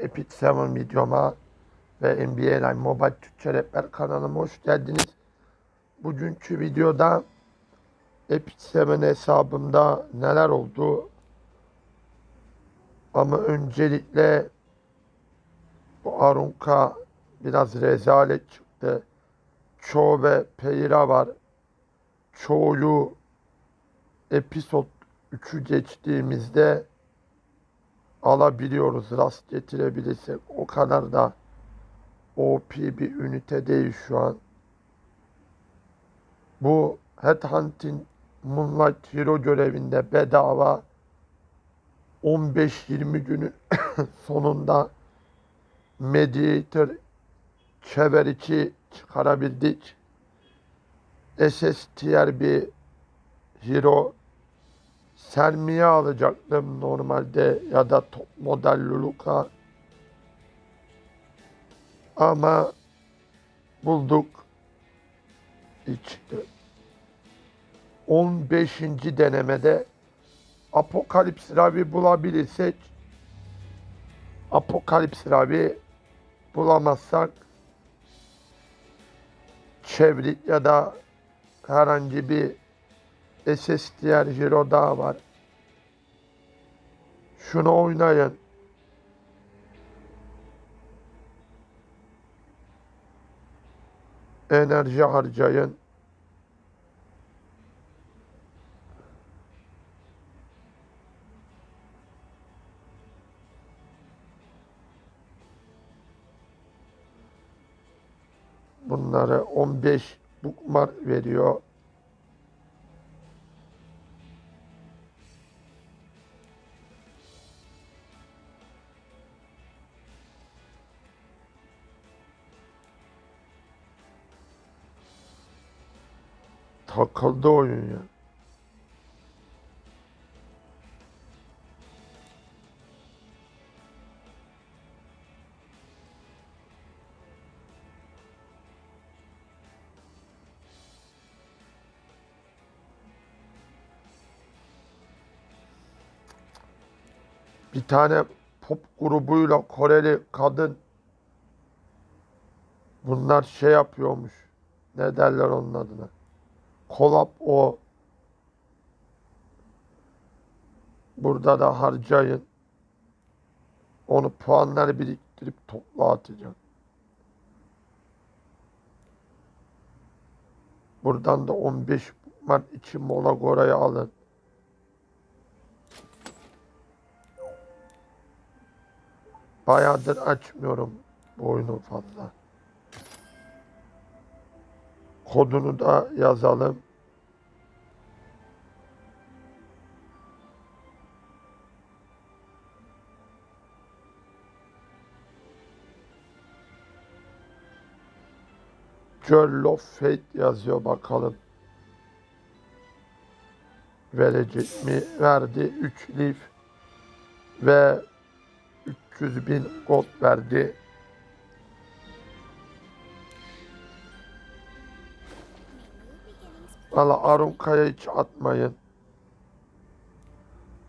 Epic 7 videoma ve NBA Live Mobile Türkçe Rapper kanalıma hoş geldiniz. Bugünkü videoda Epic 7 hesabımda neler oldu? Ama öncelikle bu Arunka biraz rezalet çıktı. Çoğu ve Peyra var. Çoğuyu episod 3'ü geçtiğimizde alabiliyoruz. Rast getirebilirsek. O kadar da OP bir ünite değil şu an. Bu Headhunting Moonlight Hero görevinde bedava 15-20 günün sonunda Mediator Çever 2 çıkarabildik. SS tier bir hero Sermiye alacaktım normalde ya da top model Luluka. Ama bulduk. İçti. 15. denemede Apokalips Ravi bulabilirsek Apokalips Ravi bulamazsak Çevrik ya da herhangi bir SS diğer Hero daha var. Şunu oynayın. Enerji harcayın. Bunları 15 bookmark veriyor. Takıldı oyun ya. Bir tane pop grubuyla Koreli kadın bunlar şey yapıyormuş. Ne derler onun adına? Kolap o. Burada da harcayın. Onu puanları biriktirip topla atacağım. Buradan da 15 Mart için mola gorayı alın. Bayağıdır açmıyorum bu oyunu fazla. Kodunu da yazalım. Girl of Fate yazıyor bakalım. Verecek mi? Verdi. 3 leaf ve 300 bin gold verdi. Valla Arunka'ya hiç atmayın.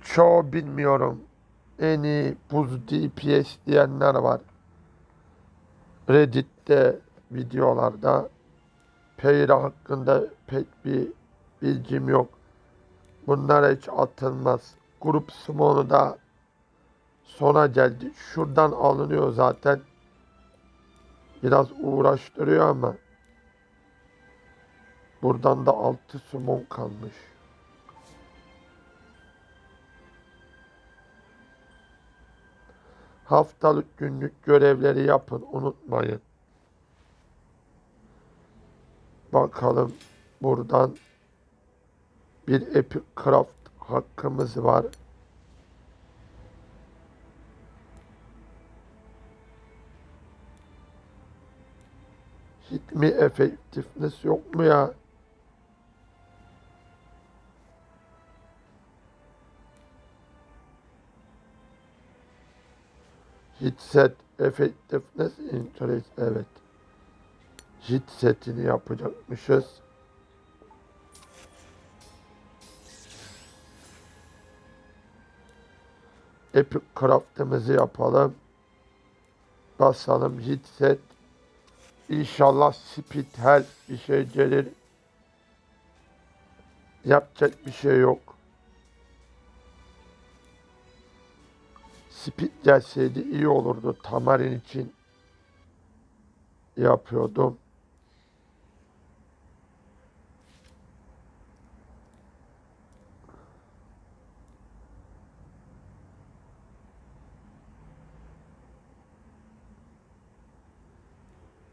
Çoğu bilmiyorum. En iyi buz DPS diyenler var. Reddit'te videolarda. Peyra hakkında pek bir bilgim yok. Bunlara hiç atılmaz. Grup Smon'u da sona geldi. Şuradan alınıyor zaten. Biraz uğraştırıyor ama buradan da altı sumon kalmış. Haftalık günlük görevleri yapın unutmayın. Bakalım buradan bir Epic Craft hakkımız var. Hit mi effectiveness yok mu ya? Hit set effectiveness interest evet. Hit setini yapacakmışız. Epic craft'ımızı yapalım. basalım hit set. İnşallah speed help bir şey gelir. Yapacak bir şey yok. Speed gelseydi iyi olurdu. Tamarin için yapıyordum.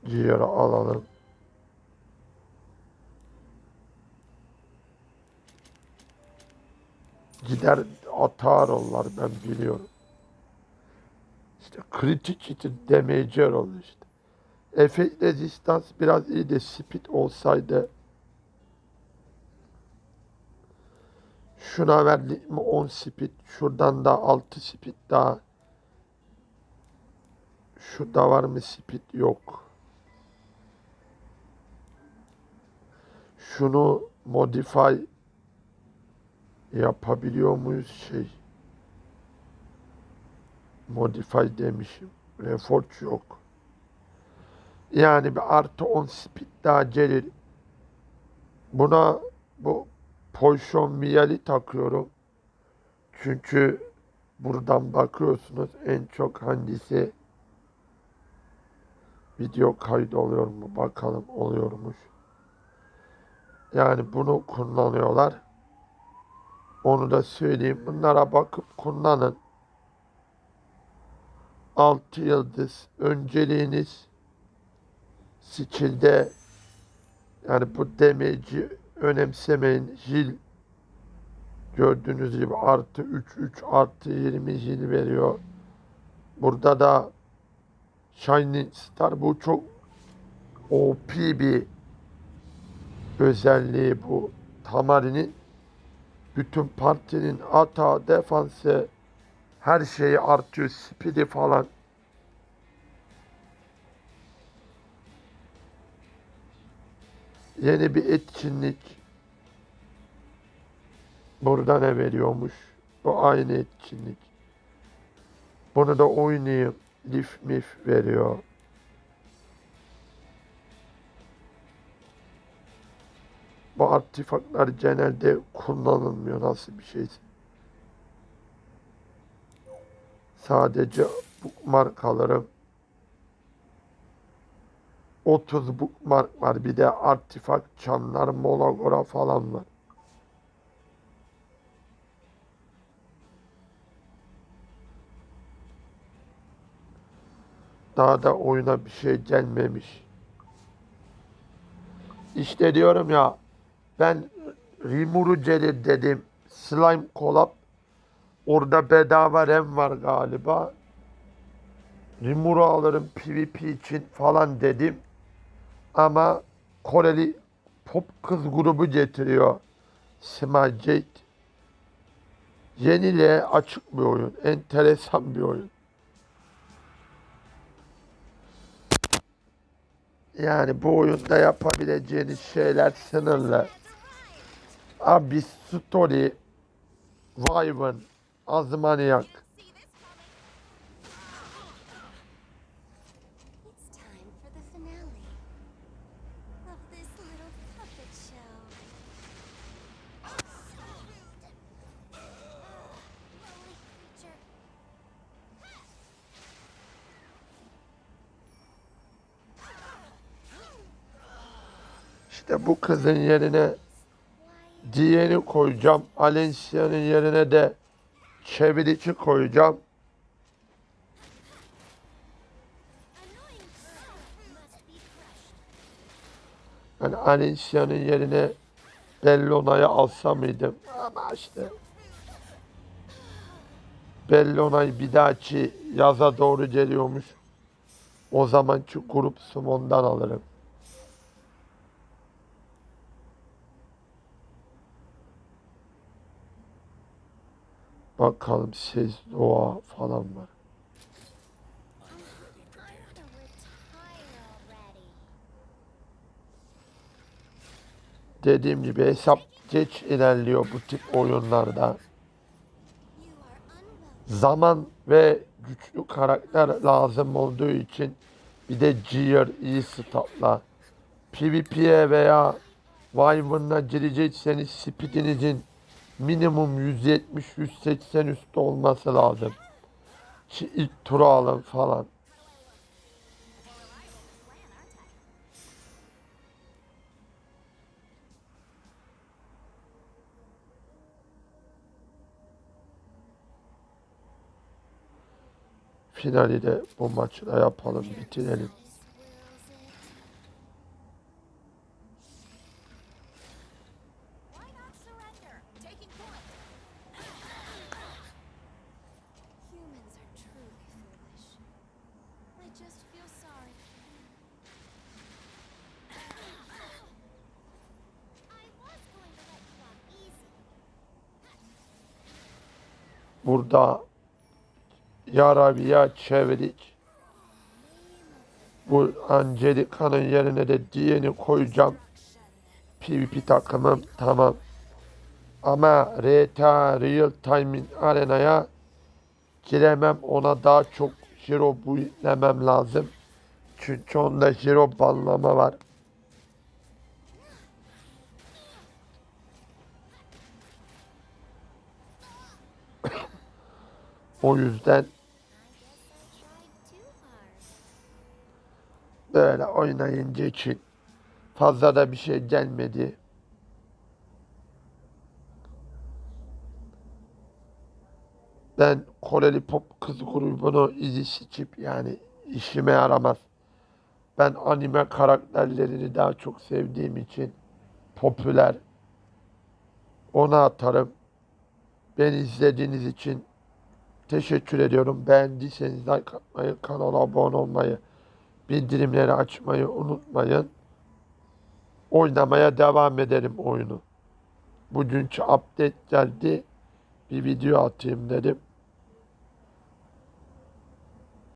Ciğeri alalım. Gider atar onlar ben biliyorum. İşte kritik için damager oluyor işte. Efekt rezistans biraz iyi de speed olsaydı. Şuna verdik mi 10 speed şuradan da 6 speed daha. Şurada var mı speed? Yok. Şunu modify yapabiliyor muyuz? Şey modify demişim reforge yok yani bir artı 10 speed daha gelir. Buna bu Poison Miyali takıyorum. Çünkü buradan bakıyorsunuz en çok hangisi video kaydı oluyor mu bakalım oluyormuş. Yani bunu kullanıyorlar. Onu da söyleyeyim. Bunlara bakıp kullanın. 6 yıldız önceliğiniz skill'de yani bu damage'i önemsemeyin. Jil gördüğünüz gibi artı 3 3 artı 20 jil veriyor. Burada da Shining Star bu çok OP bir özelliği bu. Tamari'nin bütün partinin ata, defansı her şeyi artıyor. Speed'i falan. Yeni bir etkinlik. Burada ne veriyormuş? Bu aynı etkinlik. Bunu da oynayayım. Lif mif veriyor. Bu artifaklar genelde kullanılmıyor nasıl bir şeyse. Sadece bookmark alırım. 30 bookmark var. Bir de artifak çanlar, molagora falan var. Daha da oyuna bir şey gelmemiş. İşte diyorum ya ben Rimuru gelir dedim. Slime Collab. Orada bedava RAM var galiba. Rimuru alırım PvP için falan dedim. Ama Koreli pop kız grubu getiriyor. Jade. Yeniliğe açık bir oyun. Enteresan bir oyun. Yani bu oyunda yapabileceğiniz şeyler sınırlı. Abi Story, Wyvern, Lowly creature. İşte bu kızın yerine Why diğerini koyacağım. Alencia'nın yerine de çevirici koyacağım. Yani Alencia'nın yerine Bellona'yı alsam mıydım? Ama işte Bellona'yı bir dahaki yaza doğru geliyormuş. O zamanki grup Sumon'dan alırım. Bakalım ses doğa falan var. Dediğim gibi hesap geç ilerliyor bu tip oyunlarda. Zaman ve güçlü karakter lazım olduğu için bir de Gear iyi statla PvP'ye veya Wyvern'a girecekseniz speedinizin minimum 170-180 üstü olması lazım. Ki ilk turu alın falan. Finali de bu maçla yapalım, bitirelim. Burada Yarabiya çevirdik. Bu Angelica'nın yerine de Diyen'i koyacağım. PvP takımım tamam. Ama RTA Real Time Arena'ya giremem. Ona daha çok hero buildlemem lazım. Çünkü onda hero banlama var. O yüzden böyle oynayınca için fazla da bir şey gelmedi. Ben Koreli pop kız grubunu izi seçip yani işime yaramaz. Ben anime karakterlerini daha çok sevdiğim için popüler ona atarım. Beni izlediğiniz için teşekkür ediyorum. Beğendiyseniz like atmayı, kanala abone olmayı, bildirimleri açmayı unutmayın. Oynamaya devam edelim oyunu. Bugünkü update geldi. Bir video atayım dedim.